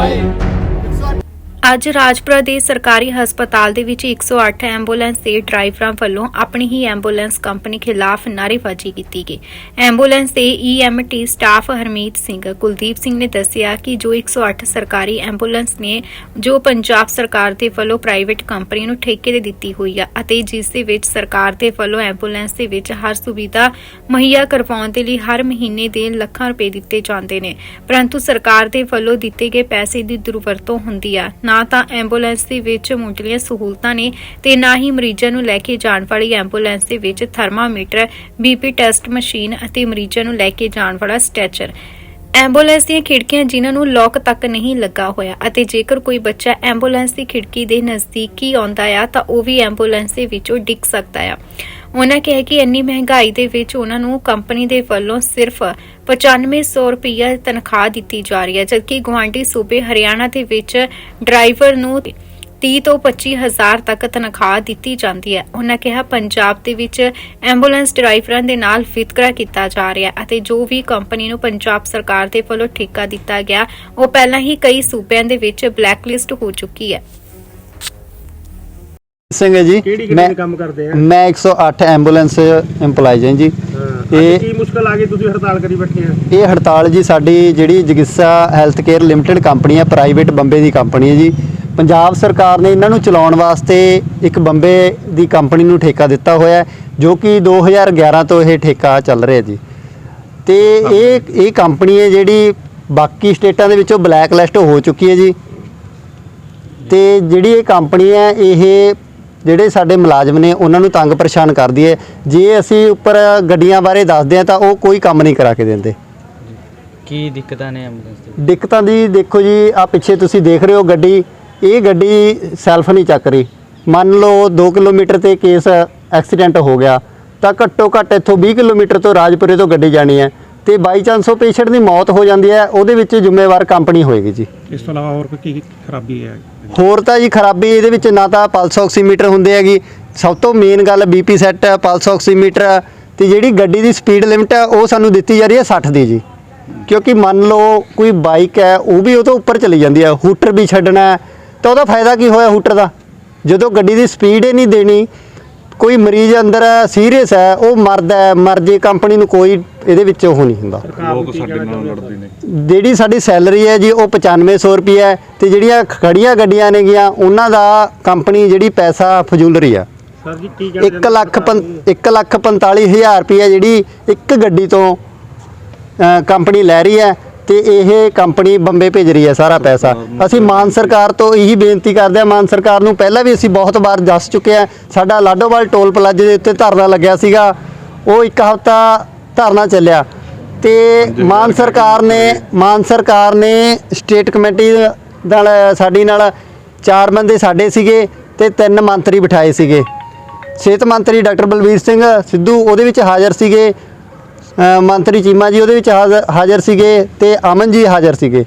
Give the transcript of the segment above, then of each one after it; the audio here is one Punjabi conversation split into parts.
Aye. ਅੱਜ ਰਾਜਪੁਰਾ ਦੇ ਸਰਕਾਰੀ ਹਸਪਤਾਲ ਦੇ ਵਿੱਚ 108 ਐਂਬੂਲੈਂਸ ਦੇ ਡਰਾਈਵਰਾਂ ਵੱਲੋਂ ਆਪਣੀ ਹੀ ਐਂਬੂਲੈਂਸ ਕੰਪਨੀ ਖਿਲਾਫ ਨਾਅਰੇਬਾਜ਼ੀ ਕੀਤੀ ਗਈ। ਐਂਬੂਲੈਂਸ ਦੇ ਈਐਮਟੀ ਸਟਾਫ ਹਰਮੀਤ ਸਿੰਘ ਕੁਲਦੀਪ ਸਿੰਘ ਨੇ ਦੱਸਿਆ ਕਿ ਜੋ 108 ਸਰਕਾਰੀ ਐਂਬੂਲੈਂਸ ਨੇ, ਜੋ ਪੰਜਾਬ ਸਰਕਾਰ ਦੇ ਵੱਲੋਂ ਪ੍ਰਾਈਵੇਟ ਕੰਪਨੀ ਨੂੰ ਠੇਕੇ ਦੇ ਦਿੱਤੀ ਹੋਈ ਆ ਅਤੇ ਜਿਸ ਦੇ ਵਿੱਚ ਸਰਕਾਰ ਦੇ ਵੱਲੋਂ ਐਂਬੂਲੈਂਸ ਦੇ ਵਿੱਚ ਹਰ ਸੁਵਿਧਾ ਮੁਹੱਈਆ ਕਰਵਾਉਣ ਦੇ ਲਈ ਹਰ ਮਹੀਨੇ ਦੇ ਲੱਖਾਂ ਰੁਪਏ ਦਿੱਤੇ ਜਾਂਦੇ ਨੇ, ਪਰੰਤੂ ਸਰਕਾਰ ਦੇ ਵੱਲੋਂ ਦਿੱਤੇ ਗਏ ਪੈਸੇ ਦੀ ਦੁਰਵਰਤੋਂ ਹੁੰਦੀ ਆ। ਨਾ ਤਾਂ ਐਂਬੂਲੈਂਸ ਦੇ ਵਿੱਚ ਮੁੱਢਲੀਆਂ ਸਹੂਲਤਾਂ ਨੇ ਤੇ ਨਾ ਹੀ ਮਰੀਜ਼ਾਂ ਨੂੰ ਲੈ ਕੇ ਜਾਣ ਵਾਲੀ ਐਂਬੂਲੈਂਸ ਦੇ ਵਿੱਚ ਥਰਮਾਮੀਟਰ ਬੀਪੀ ਟੈਸਟ ਮਸ਼ੀਨ ਅਤੇ ਮਰੀਜ਼ਾਂ ਨੂੰ ਲੈ ਕੇ ਜਾਣ ਵਾਲਾ ਸਟੈਚਰ ਐਂਬੂਲੈਂਸ ਦੀਆਂ ਖਿੜਕੀਆਂ ਜਿਨ੍ਹਾਂ ਨੂੰ ਲੌਕ ਤੱਕ ਨਹੀਂ ਲੱਗਾ ਹੋਇਆ ਅਤੇ ਜੇਕਰ ਕੋਈ ਬੱਚਾ ਐਂਬੂਲੈਂਸ ਦੀ ਖਿੜਕੀ ਦੇ ਨਜ਼ਦੀਕੀ ਆਉਂਦਾ ਆ ਤਾਂ ਉਹ ਵੀ ਐਂਬੂਲੈਂਸ ਦੇ ਵਿੱਚੋਂ ਡਿੱਗ ਸਕਦਾ ਆ। ਉਹਨਾਂ ਕਿਹਾ ਕਿ ਇੰਨੀ ਮਹਿੰਗਾਈ ਦੇ ਵਿੱਚ ਉਹਨਾਂ ਨੂੰ ਕੰਪਨੀ ਦੇ ਵੱਲੋਂ ਸਿਰਫ 9500 ਰੁਪਈਆ ਤਨਖਾਹ ਦਿੱਤੀ ਜਾ ਰਹੀ ਹੈ, ਜਦਕਿ ਗੁਆਂਢੀ ਸੂਬੇ ਹਰਿਆਣਾ ਦੇ ਵਿੱਚ ਡਰਾਈਵਰ ਨੂੰ 30 ਤੋਂ 25 ਹਜ਼ਾਰ ਤੱਕ ਤਨਖਾਹ ਦਿੱਤੀ ਜਾਂਦੀ ਹੈ। ਉਹਨਾਂ ਕਿਹਾ, ਪੰਜਾਬ ਦੇ ਵਿੱਚ ਐਂਬੂਲੈਂਸ ਡਰਾਈਵਰਾਂ ਦੇ ਨਾਲ ਵਿਤਕਰਾ ਕੀਤਾ ਜਾ ਰਿਹਾ ਹੈ ਅਤੇ ਜੋ ਵੀ ਕੰਪਨੀ ਨੂੰ ਪੰਜਾਬ ਸਰਕਾਰ ਦੇ ਵੱਲੋਂ ਠੇਕਾ ਦਿੱਤਾ ਗਿਆ, ਉਹ ਪਹਿਲਾਂ ਹੀ ਕਈ ਸੂਬਿਆਂ ਦੇ ਵਿੱਚ ਬਲੈਕਲਿਸਟ ਹੋ ਚੁੱਕੀ ਹੈ। ਸਿੰਘ ਹੈ ਜੀ। ਕਿਹੜੀ ਮੈਂ ਕੰਮ ਕਰਦੇ ਆ? ਮੈਂ 108 ਐਂਬੂਲੈਂਸ EMPLOYEES ਹਾਂ ਜੀ। ਇਹ ਇਹ- ਕੀ ਮੁਸ਼ਕਲ ਆ ਗਈ? ਤੁਸੀਂ ਹੜਤਾਲ ਕਰੀ ਬੈਠੇ ਆ। ਇਹ ਹੜਤਾਲ ਜੀ ਸਾਡੀ ਜਿਹੜੀ Ziqitza health care limited company ਹੈ ਪ੍ਰਾਈਵੇਟ ਬੰਬੇ ਦੀ ਕੰਪਨੀ ਹੈ ਜੀ। ਪੰਜਾਬ ਸਰਕਾਰ ਨੇ ਇਹਨਾਂ ਨੂੰ ਚਲਾਉਣ ਵਾਸਤੇ ਇੱਕ ਬੰਬੇ ਦੀ ਕੰਪਨੀ ਨੂੰ ਠੇਕਾ ਦਿੱਤਾ ਹੋਇਆ ਹੈ, ਜੋ ਕਿ 2011 ਤੋਂ ਇਹ ਠੇਕਾ ਚੱਲ ਰਿਹਾ ਜੀ। ਤੇ ਇਹ ਇਹ ਕੰਪਨੀ ਹੈ ਜਿਹੜੀ ਬਾਕੀ ਸਟੇਟਾਂ ਦੇ ਵਿੱਚੋਂ ਬਲੈਕ ਲਿਸਟ ਹੋ ਚੁੱਕੀ ਹੈ ਜੀ। ਤੇ ਜਿਹੜੀ ਇਹ ਕੰਪਨੀ ਹੈ ਇਹ ਜਿਹੜੇ ਸਾਡੇ ਮੁਲਾਜ਼ਮ ਨੇ ਉਹਨਾਂ ਨੂੰ ਤੰਗ ਪਰੇਸ਼ਾਨ ਕਰਦੀ ਹੈ ਜੇ ਅਸੀਂ ਉੱਪਰ ਗੱਡੀਆਂ ਬਾਰੇ ਦੱਸਦੇ ਹਾਂ ਤਾਂ ਉਹ ਕੋਈ ਕੰਮ ਨਹੀਂ ਕਰਾ ਕੇ ਦਿੰਦੇ। ਕੀ ਦਿੱਕਤਾਂ ਨੇ ਐਂਬੂਲੈਂਸ ਦੀ ਦਿੱਕਤਾਂ ਦੀ ਦੇਖੋ ਜੀ ਆ ਪਿੱਛੇ ਤੁਸੀਂ ਦੇਖ ਰਹੇ ਹੋ ਗੱਡੀ। ਇਹ ਗੱਡੀ ਸੈਲਫ ਨਹੀਂ ਚੱਕ ਰਹੀ। ਮੰਨ ਲਓ 2 ਕਿਲੋਮੀਟਰ ਤੇ ਕੇਸ ਐਕਸੀਡੈਂਟ ਹੋ ਗਿਆ ਤਾਂ ਘੱਟੋ ਘੱਟ ਇੱਥੋਂ 20 ਕਿਲੋਮੀਟਰ ਤੋਂ ਰਾਜਪੁਰੇ ਤੋਂ ਗੱਡੀ ਜਾਣੀ ਹੈ। ਤੇ ਬਾਈ ਚਾਂਸ ਉਹ ਪੇਸ਼ੈਂਟ ਦੀ ਮੌਤ ਹੋ ਜਾਂਦੀ ਹੈ ਉਹਦੇ ਵਿੱਚ ਜ਼ਿੰਮੇਵਾਰ ਕੰਪਨੀ ਹੋਏਗੀ ਜੀ। ਇਸ ਤੋਂ ਇਲਾਵਾ ਹੋਰ ਕੋਈ ਕੀ ਖਰਾਬੀ ਹੈ? ਹੋਰ ਤਾਂ ਜੀ ਖਰਾਬੀ ਇਹਦੇ ਵਿੱਚ ਨਾ ਤਾਂ ਪਲਸ ਆਕਸੀਮੀਟਰ ਹੁੰਦੇ ਹੈਗੀ। ਸਭ ਤੋਂ ਮੇਨ ਗੱਲ ਬੀਪੀ ਸੈੱਟ ਪਲਸ ਆਕਸੀਮੀਟਰ ਤੇ ਜਿਹੜੀ ਗੱਡੀ ਦੀ ਸਪੀਡ ਲਿਮਟ ਹੈ ਉਹ ਸਾਨੂੰ ਦਿੱਤੀ ਜਾ ਰਹੀ ਹੈ 60 ਦੀ ਜੀ। ਕਿਉਂਕਿ ਮੰਨ ਲਓ ਕੋਈ ਬਾਈਕ ਹੈ ਉਹ ਵੀ ਉਹ ਤੋਂ ਉੱਪਰ ਚਲੀ ਜਾਂਦੀ ਹੈ। ਹੂਟਰ ਵੀ ਛੱਡਣਾ ਤਾਂ ਉਹਦਾ ਫਾਇਦਾ ਕੀ ਹੋਇਆ ਹੂਟਰ ਦਾ? ਜਦੋਂ ਗੱਡੀ ਦੀ ਸਪੀਡ ਹੀ ਨਹੀਂ ਦੇਣੀ ਕੋਈ ਮਰੀਜ਼ ਅੰਦਰ ਸੀਰੀਅਸ ਹੈ ਉਹ ਮਰਦਾ ਹੈ ਮਰ ਜੇ ਕੰਪਨੀ ਨੂੰ ਕੋਈ ਇਹਦੇ ਵਿੱਚ ਉਹ ਨਹੀਂ ਹੁੰਦਾ। ਲੋਕ ਸਾਡੇ ਨਾਲ ਲੜਦੇ ਨੇ। ਜਿਹੜੀ ਸਾਡੀ ਸੈਲਰੀ ਹੈ ਜੀ ਉਹ 9500 ਰੁਪਏ ਹੈ ਤੇ ਜਿਹੜੀਆਂ ਖੜੀਆਂ ਗੱਡੀਆਂ ਨੇਗੀਆਂ ਉਹਨਾਂ ਦਾ ਕੰਪਨੀ ਜਿਹੜੀ ਪੈਸਾ ਫਜ਼ੂਲ ਰਹੀ ਆ ਸਰ ਜੀ ਕੀ ਕਹਿਣਾ 1 ਲੱਖ 1 ਲੱਖ 45000 ਰੁਪਏ ਜਿਹੜੀ ਇੱਕ ਗੱਡੀ ਤੋਂ ਕੰਪਨੀ ਲੈ ਰਹੀ ਹੈ ਤੇ ਇਹ ਕੰਪਨੀ ਬੰਬੇ ਭੇਜ ਰਹੀ ਹੈ ਸਾਰਾ ਪੈਸਾ। ਅਸੀਂ ਮਾਨ ਸਰਕਾਰ ਤੋਂ ਇਹੀ ਬੇਨਤੀ ਕਰਦੇ ਹਾਂ ਮਾਨ ਸਰਕਾਰ ਨੂੰ ਪਹਿਲਾਂ ਵੀ ਅਸੀਂ ਬਹੁਤ ਵਾਰ ਦੱਸ ਚੁੱਕੇ ਹਾਂ ਸਾਡਾ ਲਾਡੋਵਾਲ ਟੋਲ ਪਲਾਜ਼ੇ ਦੇ ਉੱਤੇ ਧਰਨਾ ਲੱਗਿਆ ਸੀਗਾ ਉਹ ਇੱਕ ਹਫ਼ਤਾ ਧਰਨਾ ਚੱਲਿਆ। ਤੇ ਮਾਨ ਸਰਕਾਰ ਨੇ ਮਾਨ ਸਰਕਾਰ ਨੇ ਸਟੇਟ ਕਮੇਟੀ ਨਾਲ ਸਾਡੀ ਨਾਲ ਚਾਰ ਬੰਦੇ ਸਾਡੇ ਸੀਗੇ ਤੇ ਤਿੰਨ ਮੰਤਰੀ ਬਿਠਾਏ ਸੀਗੇ। ਸਿਹਤ ਮੰਤਰੀ ਡਾਕਟਰ ਬਲਵੀਰ ਸਿੰਘ ਸਿੱਧੂ ਉਹਦੇ ਵਿੱਚ ਹਾਜ਼ਰ ਸੀਗੇ। ਅ, ਮੰਤਰੀ ਚੀਮਾ ਜੀ ਉਹਦੇ ਵਿੱਚ ਹਾਜ਼ਰ- ਹਾਜ਼ਰ ਸੀਗੇ ਤੇ ਅਮਨ ਜੀ ਹਾਜ਼ਰ ਸੀਗੇ।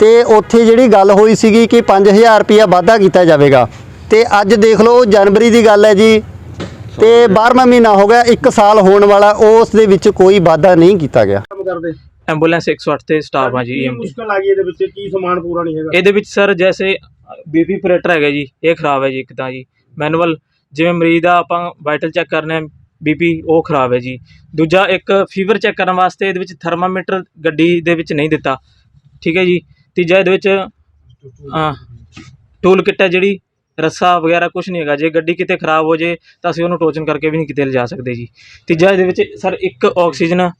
ਤੇ ਉੱਥੇ ਜਿਹੜੀ ਗੱਲ ਹੋਈ ਸੀਗੀ ਕਿ 5000 ਰੁਪਇਆ ਵਾਧਾ ਕੀਤਾ ਜਾਵੇਗਾ। ਤੇ ਅੱਜ ਦੇਖ ਲਓ ਜਨਵਰੀ ਦੀ ਗੱਲ ਹੈ ਜੀ। ਤੇ 12ਵਾਂ ਮਹੀਨਾ ਹੋ ਗਿਆ 1 ਸਾਲ ਹੋਣ ਵਾਲਾ ਉਸ ਦੇ ਵਿੱਚ ਕੋਈ ਵਾਧਾ ਨਹੀਂ ਕੀਤਾ ਗਿਆ। ਕੰਮ ਕਰਦੇ? ਐਂਬੂਲੈਂਸ 108 ਤੇ ਸਟਾਫ ਆ ਜੀ ਕੀ EMT ਮੁਸ਼ਕਲ ਆ ਗਈ ਇਹਦੇ ਵਿੱਚ? ਕੀ ਸਮਾਨ ਪੂਰਾ ਨਹੀਂ ਹੈਗਾ? ਇਹਦੇ ਵਿੱਚ ਸਰ ਜੈਸੇ ਬੀਪੀ ਆਪਰੇਟਰ ਹੈਗਾ ਜੀ ਇਹ ਖਰਾਬ ਹੈ ਜੀ ਇੱਕ ਤਾਂ ਜੀ। ਮੈਨੂਅਲ ਜਿਵੇਂ ਮਰੀਜ਼ ਦਾ ਆਪਾਂ ਵਾਈਟਲ ਚੈੱਕ ਕਰਨਾ ਹੈ ਬੀਪੀ ਉਹ ਖਰਾਬ ਹੈ ਜੀ। ਦੂਜਾ ਇੱਕ ਫੀਵਰ ਚੈੱਕ ਕਰਨ ਵਾਸਤੇ ਇਹਦੇ ਵਿੱਚ ਥਰਮਾਮੀਟਰ ਗੱਡੀ ਦੇ ਵਿੱਚ ਨਹੀਂ ਦਿੱਤਾ। ਠੀਕ ਹੈ ਜੀ। ਤੀਜਾ ਇਹਦੇ ਵਿੱਚ ਟੂਲ ਕਿੱਟ ਹੈ ਜਿਹੜੀ, ਰੱਸਾ ਵਗੈਰਾ ਕੁਝ ਨਹੀਂ ਹੈਗਾ। ਜੇ ਗੱਡੀ ਕਿਤੇ ਖਰਾਬ ਹੋ ਜੇ, ਤਾਂ ਅਸੀਂ ਉਹਨੂੰ ਟੋਚਨ ਕਰਕੇ ਵੀ ਨਹੀਂ ਕਿਤੇ ਲਿਜਾ ਸਕਦੇ ਜੀ। ਤੀਜਾ ਇਹਦੇ ਵਿੱਚ ਸਰ ਇੱਕ ਆਕਸੀਜਨ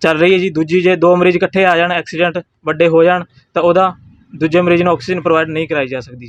ਚੱਲ ਰਹੀ ਹੈ ਜੀ। ਦੂਜੀ ਜੇ ਦੋ ਮਰੀਜ਼ ਇਕੱਠੇ ਆ ਜਾਣ ਐਕਸੀਡੈਂਟ ਵੱਡੇ ਹੋ ਜਾਣ, ਤਾਂ ਉਹਦਾ ਦੂਜੇ ਮਰੀਜ਼ ਨੂੰ ਆਕਸੀਜਨ ਪ੍ਰੋਵਾਈਡ ਨਹੀਂ ਕਰਾਈ ਜਾ ਸਕਦੀ।